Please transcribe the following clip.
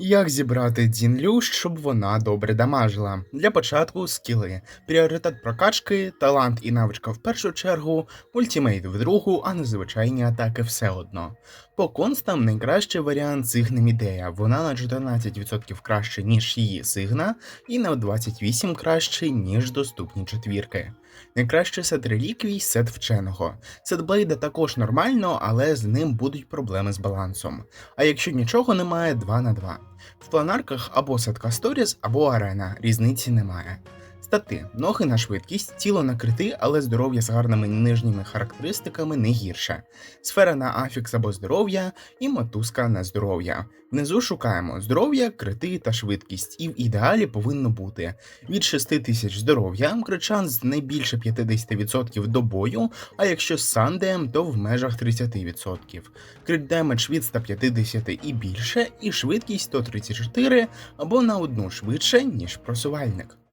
Як зібрати Дзінлю, щоб вона добре дамажила? Для початку скіли, пріоритет прокачки, талант і навичка в першу чергу, ультімейт в другу, а незвичайні атаки все одно. По констам найкращий варіант Сигни Мідея. Вона на 14% краще, ніж її Сигна, і на 28% краще, ніж доступні четвірки. Найкраще сет реліквій сет вченого. Сет Блейда також нормально, але з ним будуть проблеми з балансом. А якщо нічого немає, 2 на 2. В планарках або садка Сторіс, або арена, різниці немає. Стати, ноги на швидкість, тіло на крити, але здоров'я з гарними нижніми характеристиками не гірше. Сфера на афікс або здоров'я і мотузка на здоров'я. Внизу шукаємо здоров'я, крити та швидкість, і в ідеалі повинно бути від 6 тисяч здоров'я, кричан з найбільше 50% до бою, а якщо з сандеєм, то в межах 30%. Крит демедж від 150 і більше, і швидкість 134 або на одну швидше, ніж просувальник.